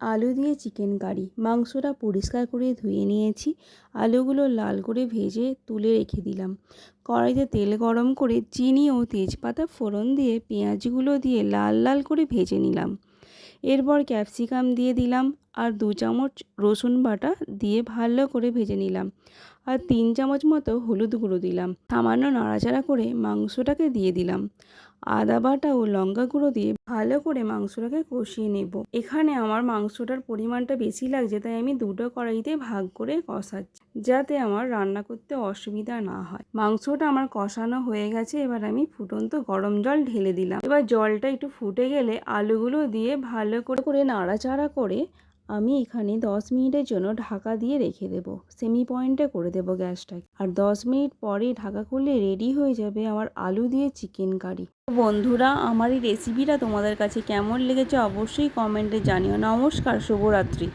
আলু দিয়ে chicken curry. মাংসটা পরিষ্কার করে ধুয়ে নিয়েছি। আলুগুলো লাল করে ভেজে তুলে রেখে দিলাম। কড়াইতে তেল গরম করে চিনি ও তেজপাতা ফোড়ন দিয়ে পেঁয়াজগুলো দিয়ে লাল লাল করে ভেজে নিলাম। এরপর ক্যাপসিকাম দিয়ে দিলাম আর দু চামচ রসুন বাটা দিয়ে ভালো করে ভেজে নিলাম। আর তিন চামচ মতো হলুদ গুঁড়ো দিলাম। সামান্য নাড়াচাড়া করে মাংসটাকে দিয়ে দিলাম। আদা বাটা ও লঙ্কা গুঁড়ো দিয়ে ভালো করে মাংসটাকে কষিয়ে নেব। এখানে আমার মাংসটার পরিমাণটা বেশি লাগছে, তাই আমি দুটো কড়াইতে ভাগ করে কষাচ্ছি, যাতে আমার রান্না করতে অসুবিধা না হয়। মাংসটা আমার কষানো হয়ে গেছে, এবার আমি ফুটন্ত গরম জল ঢেলে দিলাম। এবার জলটা একটু ফুটে গেলে আলুগুলো দিয়ে ভালো করে করে নাড়াচাড়া করে আমি এখানে দশ মিনিটের জন্য ঢাকা দিয়ে রেখে দেব। সেমি পয়েন্টে করে দেব গ্যাসটাকে। আর দশ মিনিট পরে ঢাকা করলে রেডি হয়ে যাবে আমার আলু দিয়ে চিকেন কারি বন্ধুরা, আমার এই রেসিপিটা তোমাদের কাছে কেমন লেগেছে অবশ্যই কমেন্টে জানিও। নমস্কার, শুভরাত্রি।